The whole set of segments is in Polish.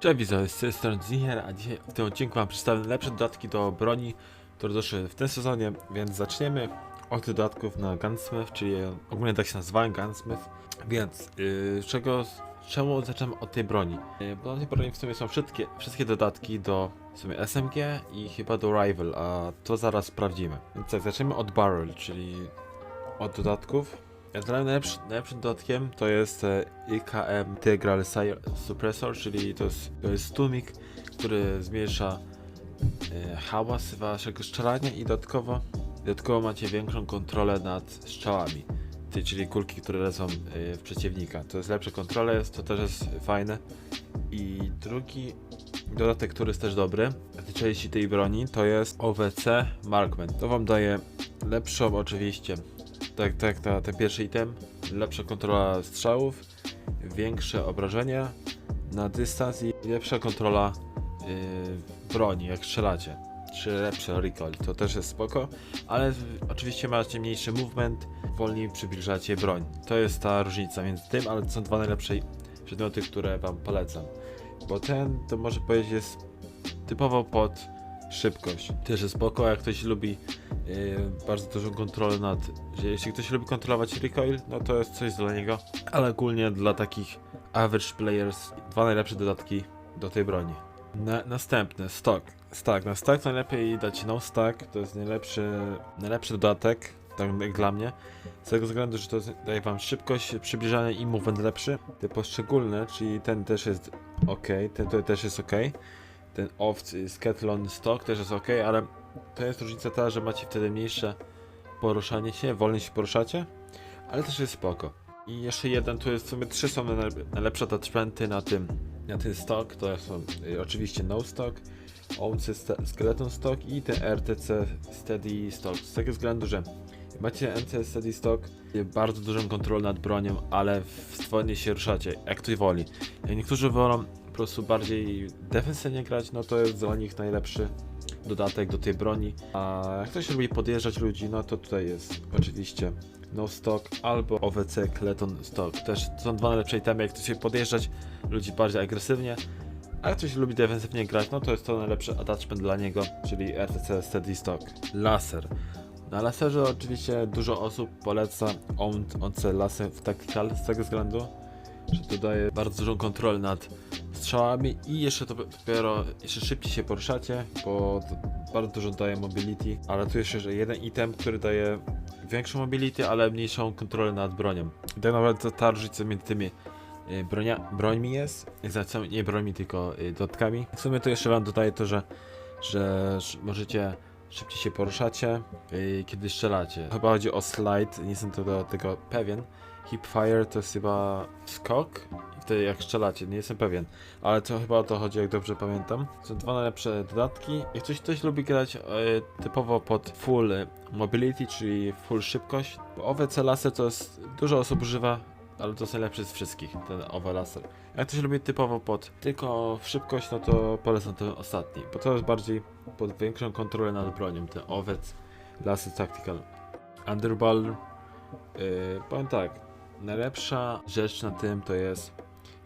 Cześć widzowie, z tej strony Zinier, a dzisiaj w tym odcinku mam przedstawię lepsze dodatki do broni, które doszły w tym sezonie, więc zaczniemy od dodatków na Gunsmith, czyli ogólnie tak się nazywają Gunsmith, więc yy, czego, czemu zaczynam od tej broni? Yy, bo na tej broni w sumie są wszystkie, wszystkie dodatki do w sumie SMG i chyba do Rival, a to zaraz sprawdzimy. Więc tak, zaczniemy od Barrel, czyli od dodatków. Dla najlepszy, najlepszym dodatkiem to jest e, IKM Integral Suppressor, czyli to jest, to jest tłumik, który zmniejsza e, hałas waszego strzelania i dodatkowo, dodatkowo macie większą kontrolę nad strzałami. Czyli kulki, które lecą e, w przeciwnika. To jest lepsze kontrole, jest, to też jest fajne. I drugi dodatek, który jest też dobry w części tej broni, to jest OWC Markman. To wam daje lepszą oczywiście tak, tak, ta, ten pierwszy item. Lepsza kontrola strzałów, większe obrażenia na dystans i lepsza kontrola yy, broni, jak strzelacie. Czy lepszy recoil, to też jest spoko, ale oczywiście macie mniejszy movement, wolniej przybliżacie broń. To jest ta różnica między tym, ale to są dwa najlepsze przedmioty, które wam polecam. Bo ten, to może powiedzieć, jest typowo pod szybkość. Też jest spoko, jak ktoś lubi yy, bardzo dużą kontrolę nad. Że jeśli ktoś lubi kontrolować recoil, no to jest coś dla niego. Ale ogólnie dla takich average players, dwa najlepsze dodatki do tej broni. Na, następny, stock. Stack. Na stack najlepiej dać no stack, to jest najlepszy, najlepszy dodatek, tak dla mnie. Z tego względu, że to daje wam szybkość, przybliżanie i movement lepszy. Te poszczególne, czyli ten też jest ok, ten tutaj też jest ok. Ten off Sketlon stock też jest ok, ale to jest różnica ta, że macie wtedy mniejsze poruszanie się, wolniej się poruszacie, ale też jest spoko. I jeszcze jeden, tu jest w sumie trzy są najle- najlepsze attachmenty na tym, na ten stock, to są y, oczywiście no stock, sta- Skeleton Stock i ten RTC Steady Stock. Z tego względu, że macie NC Steady Stock, bardzo dużą kontrolę nad bronią, ale swobodnie się ruszacie, jak ktoś woli. Niektórzy wolą prostu bardziej defensywnie grać, no to jest dla nich najlepszy dodatek do tej broni. A jak ktoś lubi podjeżdżać ludzi, no to tutaj jest oczywiście no stock albo OWC Kleton Stock. Też są dwa najlepsze itemy, jak chcecie podjeżdżać ludzi bardziej agresywnie. A jak ktoś lubi defensywnie grać, no to jest to najlepszy attachment dla niego, czyli RTC Steady Stock. Laser. Na laserze oczywiście dużo osób poleca on, ONC laser w tactical z tego względu, że to daje bardzo dużą kontrolę nad strzałami i jeszcze to dopiero jeszcze szybciej się poruszacie, bo bardzo dużo daje mobility, ale tu jeszcze że jeden item, który daje większą mobility, ale mniejszą kontrolę nad bronią. Tak naprawdę ta różnica między tymi y, bronia, brońmi jest, znaczy nie brońmi, tylko y, dodatkami. W sumie to jeszcze wam dodaje to, że, że możecie szybciej się poruszacie, y, kiedy strzelacie. Chyba chodzi o slide, nie jestem to do tego pewien. Hipfire to jest chyba skok i wtedy jak strzelacie, nie jestem pewien. Ale to chyba o to chodzi, jak dobrze pamiętam. Są dwa najlepsze dodatki. Jak ktoś, ktoś lubi grać e, typowo pod full mobility, czyli full szybkość, bo OWC laser to jest, dużo osób używa, ale to jest najlepszy z wszystkich, ten OW laser. Jak ktoś lubi typowo pod tylko szybkość, no to polecam ten ostatni, bo to jest bardziej pod większą kontrolę nad bronią, ten OWC laser tactical. Underball, yy, powiem tak, najlepsza rzecz na tym to jest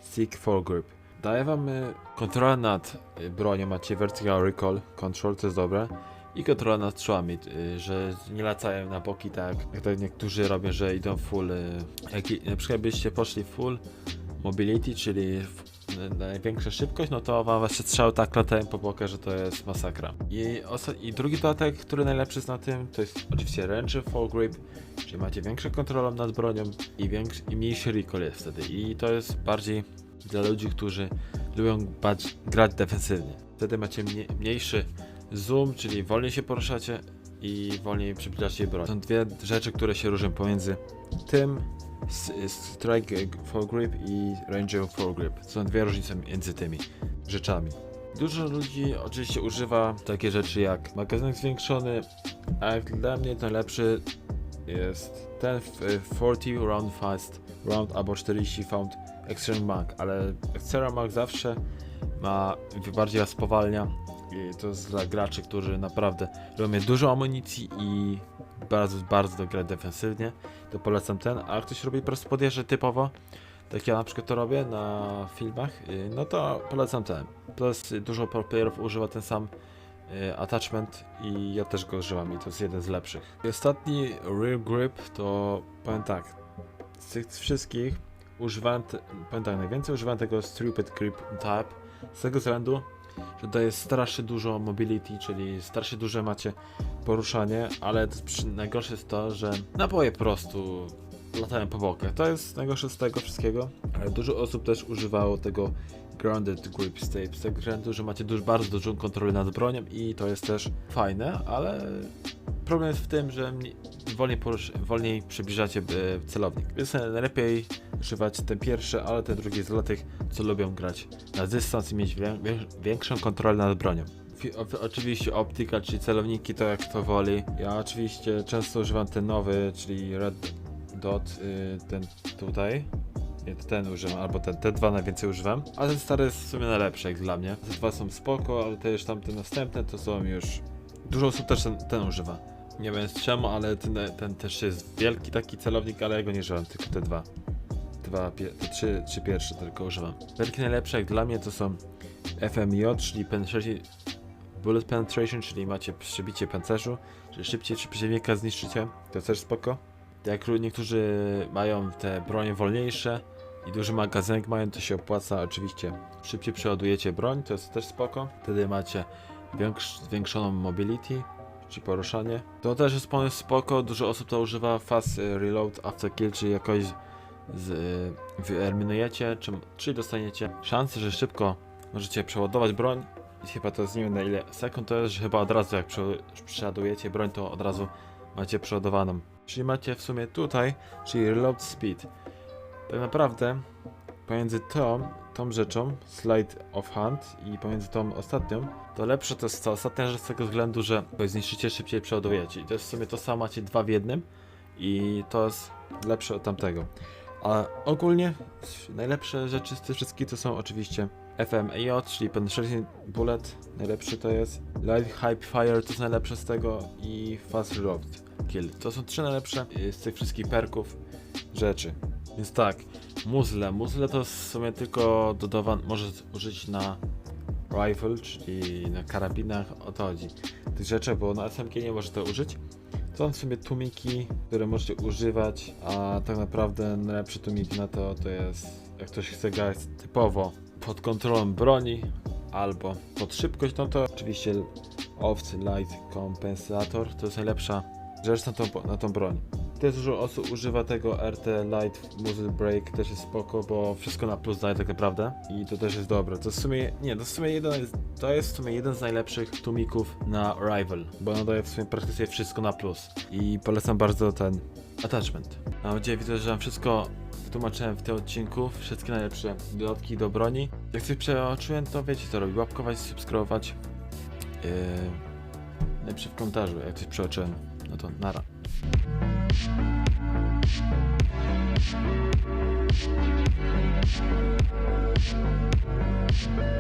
Seek Foregrip. Daje wam y, kontrolę nad y, bronią, macie vertical recoil, control, to jest dobre. I kontrolę nad strzałami, y, że nie latają na boki tak, jak to niektórzy robią, że idą full. Jak na przykład byście poszli full mobility, czyli największa szybkość, no to wam wasze strzały tak latają po bokach, że to jest masakra. I, I drugi dodatek, który najlepszy jest na tym, to jest oczywiście Ranger Fall Grip, czyli macie większą kontrolę nad bronią i, większy, i mniejszy recoil jest wtedy. I to jest bardziej dla ludzi, którzy lubią bać, grać defensywnie. Wtedy macie mnie, mniejszy zoom, czyli wolniej się poruszacie i wolniej przybliżacie broń. Są dwie rzeczy, które się różnią pomiędzy tym Strike for Grip i Ranger for Grip. Są dwie różnice między tymi rzeczami. Dużo ludzi oczywiście używa takie rzeczy jak magazynek zwiększony, a jak dla mnie najlepszy jest ten w- y, 40 round fast round albo 40 found extreme mag, ale extreme mag zawsze ma bardziej spowalnia to jest dla graczy, którzy naprawdę mieć dużo amunicji i bardzo, bardzo grać defensywnie, to polecam ten, a jak ktoś robi po prostu podjeżdżać typowo, tak ja na przykład to robię na filmach, y, no to polecam ten. Plus y, dużo playerów używa ten sam y, attachment i ja też go używam i to jest jeden z lepszych. I ostatni Real Grip to powiem tak, z tych wszystkich używałem, te, powiem tak, najwięcej używałem tego Stupid Grip Tab z tego względu, że daje strasznie dużo mobility, czyli strasznie duże macie poruszanie, ale najgorsze jest to, że naboje po prostu latają po bokach. To jest najgorsze z tego wszystkiego, ale dużo osób też używało tego Grounded Grip Stay z tego względu, że macie duż, bardzo dużą kontrolę nad bronią i to jest też fajne, ale problem jest w tym, że wolniej, porusz, wolniej przybliżacie e, celownik. Więc najlepiej używać te pierwsze, ale te drugie jest dla tych, co lubią grać na dystans i mieć wię, wię, większą kontrolę nad bronią. Oczywiście optyka, czyli celowniki, to jak to woli. Ja oczywiście często używam ten nowy, czyli Red Dot, y, ten tutaj. Nie, ten używam, albo ten, te dwa najwięcej używam. A ten stary jest w sumie najlepszy jak dla mnie. Te dwa są spoko, ale te już tamte następne to są już... Dużo osób też ten, ten używa. Nie wiem czemu, ale ten, ten też jest wielki taki celownik, ale ja go nie używam, tylko te dwa. Dwa, pie, te trzy, trzy pierwsze tylko używam. Wielkie najlepsze jak dla mnie to są FMJ, czyli penetration, Bullet Penetration, czyli macie przebicie pancerzu, czyli szybciej czy przeciwnika zniszczycie, to też spoko. Jak niektórzy mają te bronie wolniejsze i duży magazynek mają, to się opłaca oczywiście. Szybciej przeładujecie broń, to jest też spoko. Wtedy macie większ, zwiększoną mobility, czy poruszanie. To też jest pomysł spoko, dużo osób to używa fast y, reload after kill, czyli jakoś z, y, wyeliminujecie, czy, czyli dostaniecie szansę, że szybko możecie przeładować broń i chyba to jest nie wiem na ile sekund, to jest, że chyba od razu jak prze, przeładujecie broń, to od razu macie przeładowaną. Czyli macie w sumie tutaj, czyli reload speed. Tak naprawdę pomiędzy tą, tą rzeczą, slide of hand i pomiędzy tą ostatnią, to lepsze to jest ta ostatnia rzecz z tego względu, że zniszczycie szybciej przeładujecie. I to jest w sumie to samo macie dwa w jednym i to jest lepsze od tamtego. A ogólnie najlepsze rzeczy z tych wszystkich to są oczywiście FMAJ, czyli Penetration Bullet, najlepszy to jest. Light Hype Fire to jest najlepsze z tego i Fast Reload Kill. To są trzy najlepsze y, z tych wszystkich perków rzeczy. Więc tak, muzzle. Muzzle to w sumie tylko dodawan, może użyć na rifle, czyli na karabinach, o to chodzi. Tych rzeczy, bo na SMG nie może to użyć. Są w sumie tłumiki, które możecie używać, a tak naprawdę najlepszy tłumik na to to jest, jak ktoś chce grać typowo pod kontrolą broni albo pod szybkość, no to oczywiście Off Light Kompensator to jest najlepsza rzecz na tą, na tą broń. Też dużo osób używa tego RT Light Muzzle Break, też jest spoko, bo wszystko na plus daje tak naprawdę i to też jest dobre. To w sumie, nie, to w sumie jeden, to jest w sumie jeden z najlepszych tłumików na Rival, bo on daje w sumie praktycznie wszystko na plus i polecam bardzo ten attachment. Mam nadzieję, widzę, że wam wszystko wytłumaczyłem w tym odcinku, wszystkie najlepsze dodatki do broni. Jak coś przeoczyłem, to wiecie co robić, łapkować, subskrybować. Yy, napiszcie w komentarzu, jak coś przeoczyłem. No to nara. Thank you.